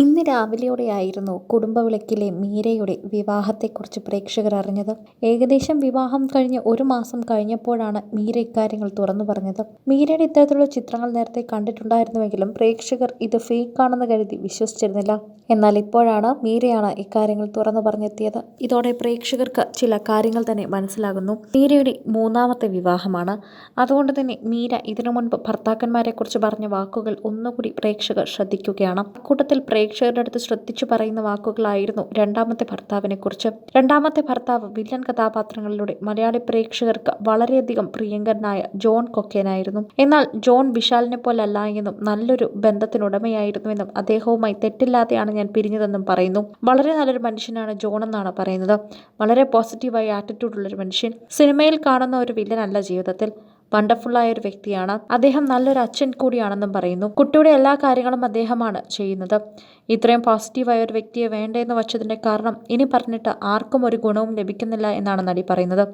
ഇന്ന് രാവിലെയോടെയായിരുന്നു കുടുംബവിളക്കിലെ മീരയുടെ വിവാഹത്തെക്കുറിച്ച് പ്രേക്ഷകർ അറിഞ്ഞത്. ഏകദേശം വിവാഹം കഴിഞ്ഞ് ഒരു മാസം കഴിഞ്ഞപ്പോഴാണ് മീര ഇക്കാര്യങ്ങൾ തുറന്നു പറഞ്ഞത്. മീരയുടെ ഇത്തരത്തിലുള്ള ചിത്രങ്ങൾ നേരത്തെ കണ്ടിട്ടുണ്ടായിരുന്നുവെങ്കിലും പ്രേക്ഷകർ ഇത് ഫേക്കാണെന്ന് കരുതി വിശ്വസിച്ചിരുന്നില്ല. എന്നാൽ ഇപ്പോഴാണ് മീരയാണ് ഇക്കാര്യങ്ങൾ തുറന്നു പറഞ്ഞെത്തിയത്. ഇതോടെ പ്രേക്ഷകർക്ക് ചില കാര്യങ്ങൾ തന്നെ മനസ്സിലാകുന്നു. മീരയുടെ മൂന്നാമത്തെ വിവാഹമാണ്. അതുകൊണ്ട് തന്നെ മീര ഇതിനു മുൻപ് ഭർത്താക്കന്മാരെക്കുറിച്ച് പറഞ്ഞ വാക്കുകൾ ഒന്നുകൂടി പ്രേക്ഷകർ ശ്രദ്ധിക്കുകയാണ്. കൂട്ടത്തിൽ പ്രേക്ഷകരുടെ അടുത്ത് ശ്രദ്ധിച്ചു പറയുന്ന വാക്കുകളായിരുന്നു രണ്ടാമത്തെ ഭർത്താവിനെ കുറിച്ച് രണ്ടാമത്തെ ഭർത്താവ് വില്ലൻ കഥാപാത്രങ്ങളിലൂടെ മലയാളി പ്രേക്ഷകർക്ക് വളരെയധികം പ്രിയങ്കരനായ ജോൺ കൊക്കേനായിരുന്നു. എന്നാൽ ജോൺ വിശാലിനെ പോലല്ല എന്നും നല്ലൊരു ബന്ധത്തിനുടമയായിരുന്നുവെന്നും അദ്ദേഹവുമായി തെറ്റില്ലാതെയാണ് ഞാൻ പിരിഞ്ഞതെന്നും പറയുന്നു. വളരെ നല്ലൊരു മനുഷ്യനാണ് ജോൺ എന്നാണ് പറയുന്നത്. വളരെ പോസിറ്റീവായ ആറ്റിറ്റ്യൂഡുള്ളൊരു മനുഷ്യൻ. സിനിമയിൽ കാണുന്ന ഒരു വില്ലനല്ല ജീവിതത്തിൽ. വണ്ടർഫുള്ളായ ഒരു വ്യക്തിയാണ്. അദ്ദേഹം നല്ലൊരു അച്ഛൻ കൂടിയാണെന്നും പറയുന്നു. കുട്ടിയുടെ എല്ലാ കാര്യങ്ങളും അദ്ദേഹമാണ് ചെയ്യുന്നത്. ഇത്രയും പോസിറ്റീവായ ഒരു വ്യക്തിയെ വേണ്ടെന്ന് വച്ചതിന്റെ കാരണം ഇനി പറഞ്ഞിട്ട് ആർക്കും ഒരു ഗുണവും ലഭിക്കുന്നില്ല എന്നാണ് നടി പറയുന്നത്.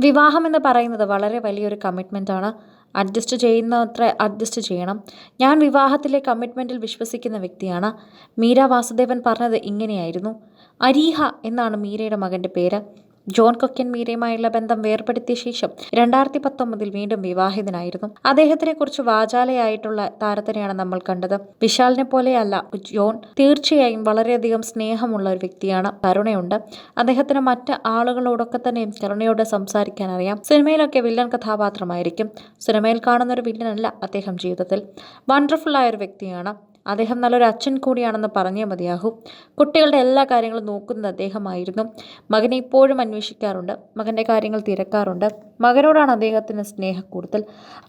വിവാഹം എന്ന് പറയുന്നത് വളരെ വലിയൊരു കമ്മിറ്റ്മെന്റ് ആണ്. അഡ്ജസ്റ്റ് ചെയ്യുന്നത്ര അഡ്ജസ്റ്റ് ചെയ്യണം. ഞാൻ വിവാഹത്തിലെ കമ്മിറ്റ്മെന്റിൽ വിശ്വസിക്കുന്ന വ്യക്തിയാണ്. മീര വാസുദേവൻ പറഞ്ഞത് ഇങ്ങനെയായിരുന്നു. അരീഹ എന്നാണ് മീരയുടെ മകന്റെ പേര്. ജോൺ കൊക്കൻ മീരയുമായുള്ള ബന്ധം വേർപെടുത്തിയ ശേഷം രണ്ടായിരത്തി പത്തൊമ്പതിൽ വീണ്ടും വിവാഹിതനായിരുന്നു. അദ്ദേഹത്തിനെ കുറിച്ച് വാചാലയായിട്ടുള്ള താരത്തിനെയാണ് നമ്മൾ കണ്ടത്. വിശാലിനെ പോലെയല്ല ജോൺ തീർച്ചയായും വളരെയധികം സ്നേഹമുള്ള ഒരു വ്യക്തിയാണ്. കരുണയുണ്ട്. അദ്ദേഹത്തിന് മറ്റ് ആളുകളോടൊക്കെ തന്നെയും കരുണയോട് സംസാരിക്കാൻ അറിയാം. സിനിമയിലൊക്കെ വില്ലൻ കഥാപാത്രമായിരിക്കും. സിനിമയിൽ കാണുന്ന ഒരു വില്ലനല്ല അദ്ദേഹം ജീവിതത്തിൽ. വണ്ടർഫുൾ ആയ ഒരു വ്യക്തിയാണ്. അദ്ദേഹം നല്ലൊരു അച്ഛൻ കൂടിയാണെന്ന് പറഞ്ഞേ മതിയാകും കുട്ടികളുടെ എല്ലാ കാര്യങ്ങളും നോക്കുന്നത് അദ്ദേഹമായിരുന്നു. മകനെ ഇപ്പോഴും അന്വേഷിക്കാറുണ്ട് മകന്റെ കാര്യങ്ങൾ തിരക്കാറുണ്ട്. മകനോടാണ് അദ്ദേഹത്തിന് സ്നേഹം കൂടുതൽ.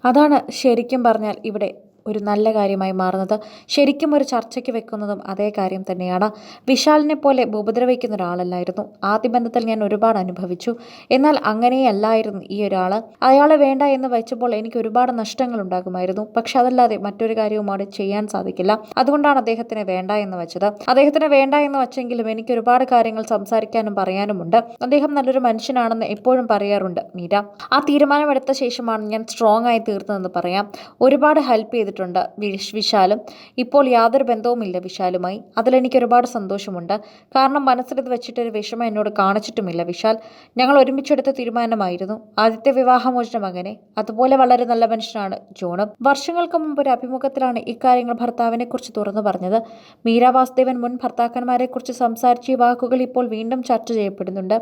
അതാണ് ശരിക്കും പറഞ്ഞാൽ ഇവിടെ ഒരു നല്ല കാര്യമായി മാറുന്നത്. ശരിക്കും ഒരു ചർച്ചയ്ക്ക് വെക്കുന്നതും അതേ കാര്യം തന്നെയാണ്. വിശാലിനെ പോലെ ഉപദ്രവിക്കുന്ന ഒരാളല്ലായിരുന്നു. ആദ്യ ബന്ധത്തിൽ ഞാൻ ഒരുപാട് അനുഭവിച്ചു. എന്നാൽ അങ്ങനെയല്ലായിരുന്നു ഈ ഒരാൾ അയാളെ വേണ്ട എന്ന് വെച്ചപ്പോൾ എനിക്ക് ഒരുപാട് നഷ്ടങ്ങൾ ഉണ്ടാകുമായിരുന്നു. പക്ഷെ അതല്ലാതെ മറ്റൊരു കാര്യവും അവിടെ ചെയ്യാൻ സാധിക്കില്ല. അതുകൊണ്ടാണ് അദ്ദേഹത്തിന് വേണ്ട എന്ന് വെച്ചത്. അദ്ദേഹത്തിന് വേണ്ട എന്ന് വെച്ചെങ്കിലും എനിക്ക് ഒരുപാട് കാര്യങ്ങൾ സംസാരിക്കാനും പറയാനുമുണ്ട് അദ്ദേഹം നല്ലൊരു മനുഷ്യനാണെന്ന് എപ്പോഴും പറയാറുണ്ട് മീര. ആ തീരുമാനമെടുത്ത ശേഷമാണ് ഞാൻ സ്ട്രോങ് ആയി തീർത്തതെന്ന് പറയാം. ഒരുപാട് ഹെൽപ്പ് ചെയ്തിട്ടുണ്ട് വിശ് വിശാലും. ഇപ്പോൾ യാതൊരു ബന്ധവുമില്ല വിശാലുമായി. അതിലെനിക്ക് ഒരുപാട് സന്തോഷമുണ്ട്. കാരണം മനസ്സിലിത് വെച്ചിട്ടൊരു വിഷമം എന്നോട് കാണിച്ചിട്ടുമില്ല വിശാൽ. ഞങ്ങൾ ഒരുമിച്ചെടുത്ത തീരുമാനമായിരുന്നു. ആദ്യത്തെ വിവാഹമോചന മകനെ. അതുപോലെ വളരെ നല്ല മനുഷ്യനാണ് ജോണും. വർഷങ്ങൾക്ക് മുമ്പ് ഒരു അഭിമുഖത്തിലാണ് ഇക്കാര്യങ്ങൾ ഭർത്താവിനെ കുറിച്ച് തുറന്നു പറഞ്ഞത്. മീര വാസുദേവൻ മുൻ ഭർത്താക്കന്മാരെ കുറിച്ച് സംസാരിച്ച ഈ വാക്കുകൾ ഇപ്പോൾ വീണ്ടും ചർച്ച ചെയ്യപ്പെടുന്നുണ്ട്.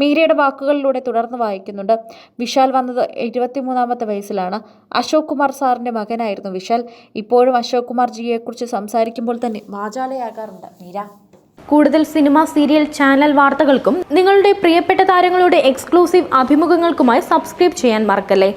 മീരയുടെ വാക്കുകളിലൂടെ തുടർന്ന് വായിക്കുന്നുണ്ട്. വിശാൽ വന്നത് ഇരുപത്തിമൂന്നാമത്തെ വയസ്സിലാണ്. അശോക് കുമാർ സാറിന്റെ മകനായിരുന്നു വിശാൽ ഇപ്പോഴും അശോക് കുമാർ ജിയെക്കുറിച്ച് സംസാരിക്കുമ്പോൾ തന്നെ വാചാലയാകാറുണ്ട്. മീര. കൂടുതൽ സിനിമ സീരിയൽ ചാനൽ വാർത്തകൾക്കും നിങ്ങളുടെ പ്രിയപ്പെട്ട താരങ്ങളുടെ എക്സ്ക്ലൂസീവ് അഭിമുഖങ്ങൾക്കുമായി സബ്സ്ക്രൈബ് ചെയ്യാൻ മറക്കല്ലേ?